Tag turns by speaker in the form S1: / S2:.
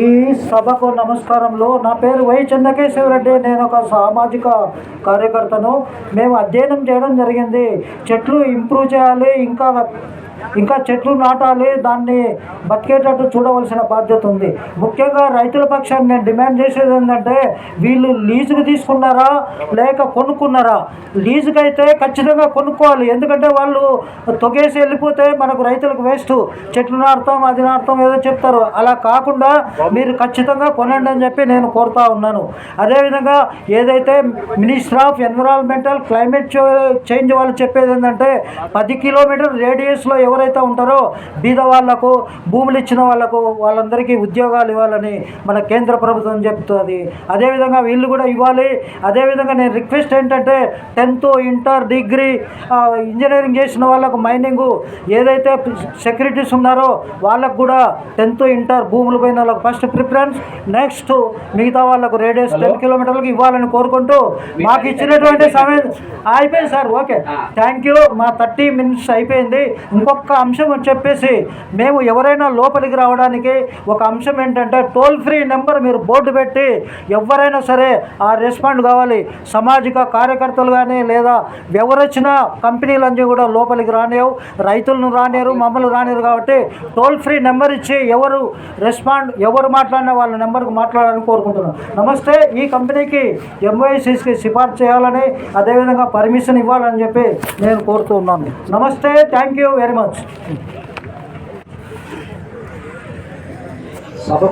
S1: ఈ సభకు నమస్కారంలో నా పేరు వై చెన్నకేశ్వరరెడ్డి నేను ఒక సామాజిక కార్యకర్తను. మేము అధ్యయనం చేయడం జరిగింది. చెట్లు ఇంప్రూవ్ చేయాలి. ఇంకా ఇంకా చెట్లు నాటాలి దాన్ని బతికేటట్టు చూడవలసిన బాధ్యత ఉంది. ముఖ్యంగా రైతుల పక్షాన్ని నేను డిమాండ్ చేసేది ఏంటంటే వీళ్ళు లీజుకు తీసుకున్నారా లేక కొనుక్కున్నారా? లీజుకి అయితే ఖచ్చితంగా కొనుక్కోవాలి. ఎందుకంటే వాళ్ళు తొగేసి వెళ్ళిపోతే మనకు రైతులకు వేస్ట్. చెట్లు నాడతాం అది నాడతాం ఏదో చెప్తారు. అలా కాకుండా మీరు ఖచ్చితంగా కొనండి అని చెప్పి నేను కోరుతా ఉన్నాను. అదేవిధంగా ఏదైతే minister of environmental climate change వాళ్ళు చెప్పేది ఏంటంటే పది కిలోమీటర్ రేడియస్లో ఎవరైతే ఉంటారో బీద వాళ్ళకు భూములు ఇచ్చిన వాళ్ళకు వాళ్ళందరికీ ఉద్యోగాలు ఇవ్వాలని మన కేంద్ర ప్రభుత్వం చెప్తుంది. అదేవిధంగా వీళ్ళు కూడా ఇవ్వాలి. అదేవిధంగా నేను రిక్వెస్ట్ ఏంటంటే టెన్త్ ఇంటర్ డిగ్రీ ఇంజనీరింగ్ చేసిన వాళ్ళకు మైనింగ్ ఏదైతే సెక్యూరిటీస్ ఉన్నారో వాళ్ళకు కూడా టెన్త్ ఇంటర్ భూములు పోయిన వాళ్ళకు ఫస్ట్ ప్రిఫరెన్స్. నెక్స్ట్ మిగతా వాళ్ళకు రేడియస్ టెన్ కిలోమీటర్లకు ఇవ్వాలని కోరుకుంటూ మాకు ఇచ్చినటువంటి సమయం అయిపోయింది సార్. ఓకే. Thank you. మా థర్టీ మినిట్స్ అయిపోయింది. ఇంకొక అంశం అని చెప్పేసి మేము ఎవరైనా లోపలికి రావడానికి ఒక అంశం ఏంటంటే టోల్ ఫ్రీ నెంబర్ మీరు బోర్డు పెట్టి ఎవరైనా సరే ఆ రెస్పాండ్ కావాలి. సామాజిక కార్యకర్తలు కానీ లేదా ఎవరొచ్చిన కంపెనీలన్నీ కూడా లోపలికి రానేవు రైతులను రానేరు మమ్మల్ని రానేరు కాబట్టి టోల్ ఫ్రీ నెంబర్ ఇచ్చి ఎవరు రెస్పాండ్ ఎవరు మాట్లాడినా వాళ్ళ నెంబర్కి మాట్లాడాలని కోరుకుంటున్నాను నమస్తే ఈ కంపెనీకి ఎంవైసీస్కి సిఫార్సు చేయాలని అదేవిధంగా పర్మిషన్ ఇవ్వాలని చెప్పి నేను కోరుతూ ఉన్నాను. నమస్తే థ్యాంక్ యూ వెరీ మచ్.
S2: సభకు